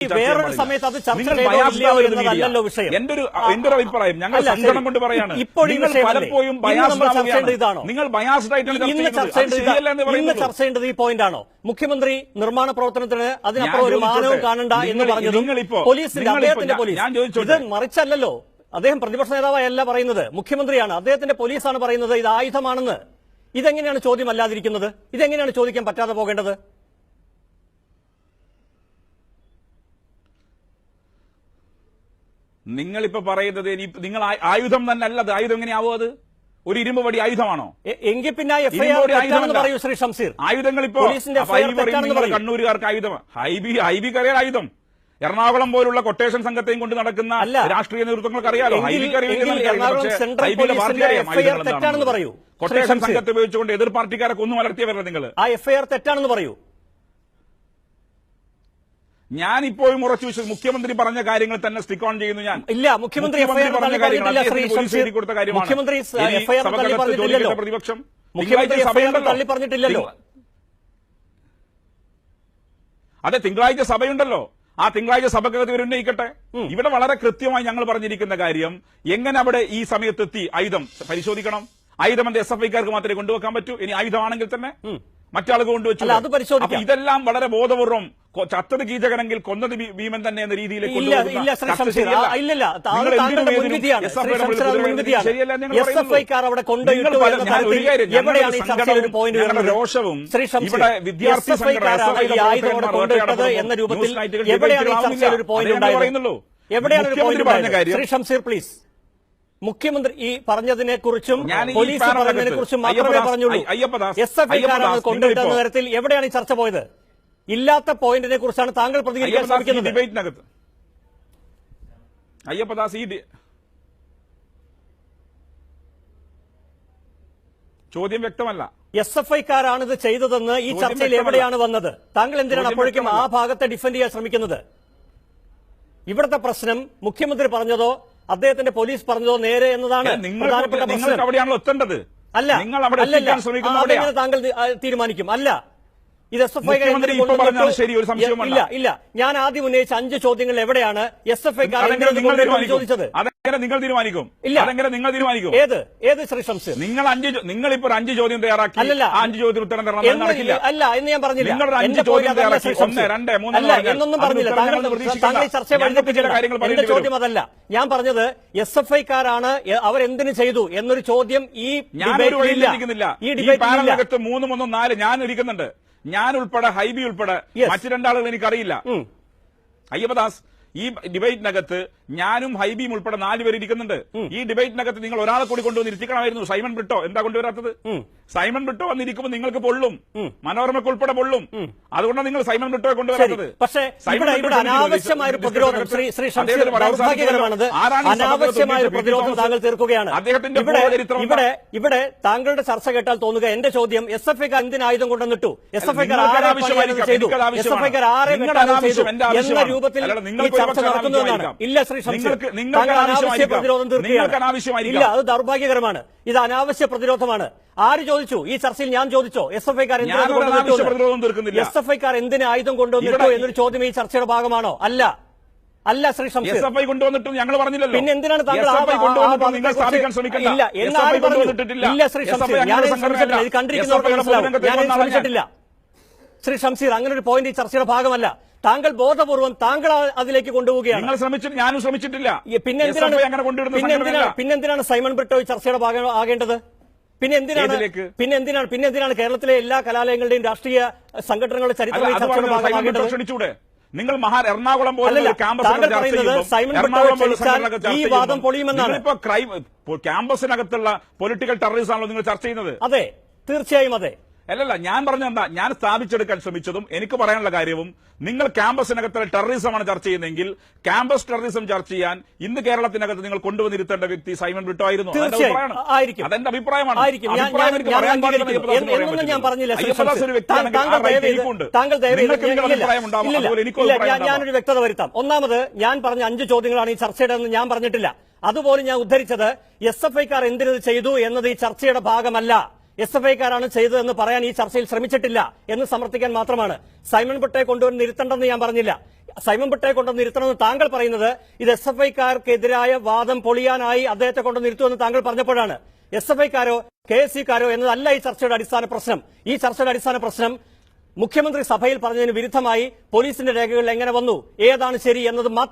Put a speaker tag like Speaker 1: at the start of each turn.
Speaker 1: വേറൊരു സമയത്ത് അത് ചർച്ച. വിഷയം.
Speaker 2: എന്റെ ഒരു എന്റെ ഒരു അഭിപ്രായം. ഞങ്ങൾ സങ്കടം കൊണ്ട് പറയാണ്.
Speaker 1: ഇപ്പോൾ
Speaker 2: നിങ്ങൾ? പലപ്പോഴും? നിങ്ങൾ
Speaker 1: ഇന്ന് ചർച്ച ഇന്ന് ചർച്ച ചെയ്യേണ്ടത് ഈ പോയിന്റ് ആണോ മുഖ്യമന്ത്രി നിർമ്മാണ പ്രവർത്തനത്തിന് അതിനപ്പുറം ഒരു? മാനവും കാണണ്ട എന്ന് പറഞ്ഞത് പോലീസിന്റെ അദ്ദേഹത്തിന്റെ പോലീസ്. ഇത്? മറിച്ചല്ലല്ലോ. അദ്ദേഹം പ്രതിപക്ഷ നേതാവല്ല പറയുന്നത്. മുഖ്യമന്ത്രിയാണ്. അദ്ദേഹത്തിന്റെ പോലീസാണ് പറയുന്നത്. ഇത് ആയുധമാണെന്ന്. ഇതെങ്ങനെയാണ് ചോദ്യം അല്ലാതിരിക്കുന്നത് ഇതെങ്ങനെയാണ് ചോദിക്കാൻ പറ്റാതെ പോകേണ്ടത്?
Speaker 2: നിങ്ങളിപ്പോ പറയുന്നത് ഇനി നിങ്ങൾ ആയുധം തന്നെ അല്ലത് ആയുധം എങ്ങനെയാവോ അത്? ഒരു ഇരുമ്പ് വടി ആയുധമാണോ?
Speaker 1: എങ്കിൽ പിന്നെ. പറയൂ ശ്രീ ഷംസീർ.
Speaker 2: ആയുധങ്ങൾ ഇപ്പോ കണ്ണൂരുകാർക്ക് ആയുധം. ഹൈബി ഹൈബി കറിയാൻ ആയുധം. എറണാകുളം പോലുള്ള കൊട്ടേഷൻ സംഘത്തെയും കൊണ്ട് നടക്കുന്ന. രാഷ്ട്രീയ നേതൃത്വങ്ങൾക്ക് അറിയാലോ. കൊട്ടേഷൻ സംഘത്തെ ഉപയോഗിച്ചുകൊണ്ട് എതിർ പാർട്ടിക്കാരെ കൊന്നു വളർത്തിയവരല്ല നിങ്ങൾ
Speaker 1: ആ എഫ്ഐആർ തെറ്റാണെന്ന് പറയൂ.
Speaker 2: ഞാൻ ഇപ്പോഴും ഉറച്ചു വിശ്വസിച്ചു മുഖ്യമന്ത്രി പറഞ്ഞ കാര്യങ്ങൾ തന്നെ സ്റ്റിക്ക് ഓൺ ചെയ്യുന്നു ഞാൻ.
Speaker 1: ഇല്ല മുഖ്യമന്ത്രി
Speaker 2: പറഞ്ഞ കാര്യങ്ങൾ കൊടുത്ത കാര്യമാണ്.
Speaker 1: പറഞ്ഞിട്ടില്ലല്ലോ
Speaker 2: പ്രതിപക്ഷം അതെ തിങ്കളാഴ്ച സഭയുണ്ടല്ലോ. ആ തിങ്കളാഴ്ച സഭക്കകത്ത് ഇവർ ഉന്നയിക്കട്ടെ. ഇവിടെ വളരെ കൃത്യമായി ഞങ്ങൾ പറഞ്ഞിരിക്കുന്ന കാര്യം എങ്ങനെ അവിടെ ഈ സമയത്തെത്തി ആയുധം പരിശോധിക്കണം? ആയുധം എന്റെ എസ് എഫ് ഐക്കാർക്ക് മാത്രമേ കൊണ്ടുവെക്കാൻ പറ്റൂ? ഇനി ആയുധമാണെങ്കിൽ തന്നെ മറ്റാളുകൾ കൊണ്ടുവച്ചു. ഇതെല്ലാം വളരെ ബോധപൂർവം ചത്തത് കീചകനെങ്കിൽ കൊന്നത് ഭീമൻ തന്നെ എന്ന രീതിയിലേക്ക് രോഷവും ഇവിടെ വിദ്യാർത്ഥി
Speaker 1: എന്ന രൂപത്തിൽ
Speaker 2: പറയുന്നുള്ളൂ.
Speaker 1: എവിടെയാണ് ശ്രീ ഷംസീർ പ്ലീസ് മുഖ്യമന്ത്രി ഈ പറഞ്ഞതിനെ കുറിച്ചും പോലീസ് പറഞ്ഞതിനെ കുറിച്ചും മാത്രമേ പറഞ്ഞുള്ളൂ. എസ് എഫ് ഐക്കാരാണ് കൊണ്ടുവിട്ട തരത്തിൽ എവിടെയാണ് ഈ ചർച്ച പോയത്? ഇല്ലാത്ത പോയിന്റിനെ കുറിച്ചാണ് താങ്കൾ പ്രതികരിക്കാൻ ശ്രമിക്കുന്നത്.
Speaker 2: ഡിബേറ്റിനകത്ത്. അയ്യപ്പദാസ് ഈ ചോദ്യം വ്യക്തമല്ല.
Speaker 1: എസ് എഫ് ഐക്കാരാണ് ഇത് ചെയ്തതെന്ന് ഈ ചർച്ചയിൽ. എവിടെയാണ് വന്നത്? താങ്കൾ എന്തിനാണ് അപ്പോഴേക്കും ആ ഭാഗത്തെ ഡിഫെൻഡ് ചെയ്യാൻ ശ്രമിക്കുന്നത്? ഇവിടുത്തെ പ്രശ്നം മുഖ്യമന്ത്രി പറഞ്ഞതോ അദ്ദേഹത്തിന്റെ പോലീസ് പറഞ്ഞതോ നേരെ എന്നതാണ്
Speaker 2: നിങ്ങൾ
Speaker 1: പ്രധാനപ്പെട്ട പ്രശ്നം. അല്ല
Speaker 2: നിങ്ങൾ
Speaker 1: താങ്കൾ തീരുമാനിക്കും? അല്ല. ഇത് എസ് എഫ് ഐ
Speaker 2: ശരി, ഒരു സംശയം
Speaker 1: ഇല്ല ഇല്ല. ഞാൻ ആദ്യം ഉന്നയിച്ച അഞ്ച് ചോദ്യങ്ങൾ എവിടെയാണ് എസ് എഫ് ഐ
Speaker 2: അതെങ്ങനെ നിങ്ങൾ തീരുമാനിക്കും?
Speaker 1: ചോദിച്ചത്?
Speaker 2: അതെങ്ങനെ നിങ്ങൾ തീരുമാനിക്കും?
Speaker 1: ഇല്ല.
Speaker 2: അതെങ്ങനെ നിങ്ങൾ തീരുമാനിക്കും?
Speaker 1: ഏത്? ഏത് ശ്രീ ഷംസീർ
Speaker 2: നിങ്ങൾ അഞ്ച് നിങ്ങൾ ഇപ്പോൾ അഞ്ച് ചോദ്യം തയ്യാറാക്കി.
Speaker 1: അല്ലല്ല.
Speaker 2: അഞ്ച് ചോദ്യം ഉത്തരം തരണം നടക്കില്ല.
Speaker 1: അല്ല എന്ന് ഞാൻ പറഞ്ഞില്ല.
Speaker 2: നിങ്ങളുടെ അഞ്ച് ചോദ്യം തയ്യാറാക്കി. ഒന്ന്. രണ്ട്, മൂന്ന്
Speaker 1: അല്ല എന്നൊന്നും പറഞ്ഞില്ല. താങ്കൾ ഈ ചർച്ച
Speaker 2: കാര്യങ്ങൾ
Speaker 1: എന്റെ ചോദ്യം അതല്ല ഞാൻ പറഞ്ഞത് എസ് എഫ് ഐക്കാരാണ് അവരെന്തിനു ചെയ്തു എന്നൊരു ചോദ്യം ഈ
Speaker 2: ഞാൻ ഒരു ഇരിക്കുന്നില്ല
Speaker 1: ഈ
Speaker 2: ഡിബേറ്റ് മൂന്നും ഒന്നും നാല് ഞാൻ ഇരിക്കുന്നുണ്ട്. ഞാൻ ഉൾപ്പെടെ ഹൈബി ഉൾപ്പെടെ. മറ്റു രണ്ടാളുകൾ എനിക്കറിയില്ല. അയ്യപ്പദാസ് ഈ ഡിബേറ്റിനകത്ത് ഞാനും ഹൈബിയും ഉൾപ്പെടെ നാലുപേർ പേര് ഇരിക്കുന്നുണ്ട്. ഈ ഡിബേറ്റിനകത്ത് നിങ്ങൾ ഒരാളെ കൂടി കൊണ്ടുവന്ന് ഇരുത്തിക്കണമായിരുന്നു സൈമൺ ബ്രിട്ടോ. എന്താ കൊണ്ടുവരാത്തത്? സൈമൺ ബ്രിട്ടോ വന്നിരിക്കുമ്പോൾ നിങ്ങൾക്ക് പൊള്ളും. മനോരമയ്ക്ക് ഉൾപ്പെടെ പൊള്ളും. അതുകൊണ്ടാണ് നിങ്ങൾ സൈമൺ ബ്രിട്ടോയെ കൊണ്ടുവരാത്തത്.
Speaker 1: പക്ഷേ അനാവശ്യമായ ഒരു പ്രതിരോധം ശ്രീ ശ്രീ അനാവശ്യമായ ഒരു പ്രതിരോധം താങ്കൾ തീർക്കുകയാണ്.
Speaker 2: അദ്ദേഹത്തിന്റെ
Speaker 1: ഇവിടെ ഇവിടെ താങ്കളുടെ ചർച്ച കേട്ടാൽ തോന്നുക എന്റെ ചോദ്യം എസ് എഫ് ഐക്കാർ എന്തിന് ആയുധം കൊണ്ടുവന്നിട്ടു? എസ് എഫ് ഐക്കാർ ആരെ ചെയ്തു? എസ്. എഫ് ഐക്കാർ ആരെ എന്ന രൂപത്തിൽ
Speaker 2: അല്ലാതെ
Speaker 1: ഈ
Speaker 2: നിങ്ങൾക്ക്
Speaker 1: ചർച്ച നടക്കുന്നു എന്നാണ് ഇല്ല ശ്രീ ഷംസീർ
Speaker 2: നിങ്ങൾക്ക്
Speaker 1: അനാവശ്യ. പ്രതിരോധം തീർക്കുകയാണ്. ഇല്ല അത് ദൗർഭാഗ്യകരമാണ്. ഇത് അനാവശ്യ പ്രതിരോധമാണ്. ആര് ചോദിച്ചു? ഈ ചർച്ചയിൽ ഞാൻ ചോദിച്ചോ? എസ് എഫ് ഐക്കാർ. എസ് എഫ് ഐക്കാർ എന്തിന് ആയുധം കൊണ്ടുവന്നിട്ടോ എന്നൊരു ചോദ്യം ഈ ചർച്ചയുടെ ഭാഗമാണോ? അല്ല. അല്ല Shri Shamseer
Speaker 2: S F I കൊണ്ടുവന്നിട്ടും ഞങ്ങൾ പറഞ്ഞില്ലല്ലോ.
Speaker 1: പിന്നെ എന്തിനാണ് താങ്കൾ
Speaker 2: നിങ്ങൾ
Speaker 1: ഭാഗത്തെക്കുറിച്ച്
Speaker 2: സ്ഥാപിക്കാൻ ശ്രമിക്കണ്ട.
Speaker 1: ഇല്ല ശ്രീ
Speaker 2: ശംസീർ
Speaker 1: ഞാൻ
Speaker 2: ഒരു
Speaker 1: ശ്രമിച്ചിട്ടില്ല. ഇത്
Speaker 2: സംഘടനയല്ല.
Speaker 1: കണ്ടിരിക്കുന്നവർക്ക് മനസ്സിലാവും. ഞാൻ. ശ്രമിച്ചിട്ടില്ല. ശ്രീ ഷംസീർ അങ്ങനെ ഒരു പോയിന്റ് ഈ ചർച്ചയുടെ ഭാഗമല്ല. താങ്കൾ ബോധപൂർവം താങ്കൾ അതിലേക്ക് കൊണ്ടുപോവുകയാണ്.
Speaker 2: നിങ്ങൾ ശ്രമിച്ചിട്ട് ഞാനും ശ്രമിച്ചിട്ടില്ല.
Speaker 1: പിന്നെ എന്തിനാണ് പിന്നെ എന്തിനാണ്
Speaker 2: സംഘടനയല്ല.
Speaker 1: സൈമൺ ബ്രിട്ടോ ചർച്ചയുടെ ഭാഗം ആകേണ്ടത്? പിന്നെ എന്തിനാണ്? പിന്നെ എന്തിനാണ് പിന്നെ എന്തിനാണ് കേരളത്തിലെ എല്ലാ കലാലയങ്ങളുടെയും രാഷ്ട്രീയ സംഘടനകളുടെ ചരിത്രം
Speaker 2: അല്ല,
Speaker 1: ഈ
Speaker 2: അത്
Speaker 1: ചർച്ചയുടെ
Speaker 2: പറഞ്ഞത് സൈമൺ ബ്രിട്ടോ
Speaker 1: ഭാഗമാകേണ്ടത്
Speaker 2: ക്ഷണിച്ചൂടെ. നിങ്ങൾ മഹാ എറണാകുളം പോലുള്ള ക്യാമ്പസ്
Speaker 1: ഈ വാദം പൊളിയുമെന്നാണ്.
Speaker 2: ക്യാമ്പസിനകത്തുള്ള പൊളിറ്റിക്കൽ ടെററിസം ആണല്ലോ നിങ്ങൾ ചർച്ച ചെയ്യുന്നത്.
Speaker 1: അതെ തീർച്ചയായും അതെ.
Speaker 2: അല്ലല്ല ഞാൻ പറഞ്ഞ എന്താ? ഞാൻ സ്ഥാപിച്ചെടുക്കാൻ ശ്രമിച്ചതും എനിക്ക് പറയാനുള്ള കാര്യവും നിങ്ങൾ ക്യാമ്പസിനകത്തുള്ള ടെററിസമാണ് ചർച്ച ചെയ്യുന്നതെങ്കിൽ ക്യാമ്പസ് ടെററിസം ചർച്ച ചെയ്യാൻ ഇന്ന് കേരളത്തിനകത്ത് നിങ്ങൾ കൊണ്ടുവന്നിരുത്തേണ്ട വ്യക്തി സൈമൺ ബ്രിട്ടോ ആയിരുന്നു. അതെന്റെ അഭിപ്രായമാണ്.
Speaker 1: ഞാനൊരു വ്യക്തത വരുത്താം. ഒന്നാമത് ഞാൻ പറഞ്ഞ അഞ്ച് ചോദ്യങ്ങളാണ് ഈ ചർച്ചയുടെ ഞാൻ പറഞ്ഞിട്ടില്ല. അതുപോലെ ഞാൻ ഉദ്ധരിച്ചത് എസ് എഫ് ഐക്കാർ എന്തിനത് ചെയ്തു എന്നത് ഈ ചർച്ചയുടെ ഭാഗമല്ല. എസ് എഫ് ഐക്കാരാണ് ചെയ്തതെന്ന് പറയാൻ ഈ ചർച്ചയിൽ ശ്രമിച്ചിട്ടില്ല എന്ന് സമർത്ഥിക്കാൻ മാത്രമാണ്. സൈമൺ പിട്ടയെ കൊണ്ടുവന്ന് ഇരുത്തണ്ടെന്ന് ഞാൻ പറഞ്ഞില്ല. സൈമൺ പിട്ടയെ കൊണ്ടുവന്ന് ഇരുത്തണമെന്ന് താങ്കൾ പറയുന്നത് ഇത് എസ് എഫ് ഐക്കാർക്കെതിരായ വാദം പൊളിയാനായി അദ്ദേഹത്തെ കൊണ്ടുവന്ന് ഇരുത്തുമെന്ന് താങ്കൾ പറഞ്ഞപ്പോഴാണ്. എസ് എഫ് ഐക്കാരോ കെ എസ് സിക്കാരോ എന്നതല്ല ഈ ചർച്ചയുടെ അടിസ്ഥാന പ്രശ്നം. ഈ ചർച്ചയുടെ അടിസ്ഥാന പ്രശ്നം മുഖ്യമന്ത്രി സഭയിൽ പറഞ്ഞതിന് വിരുദ്ധമായി പോലീസിന്റെ രേഖകൾ എങ്ങനെ വന്നു? ഏതാണ് ശരി എന്നത് മാത്രം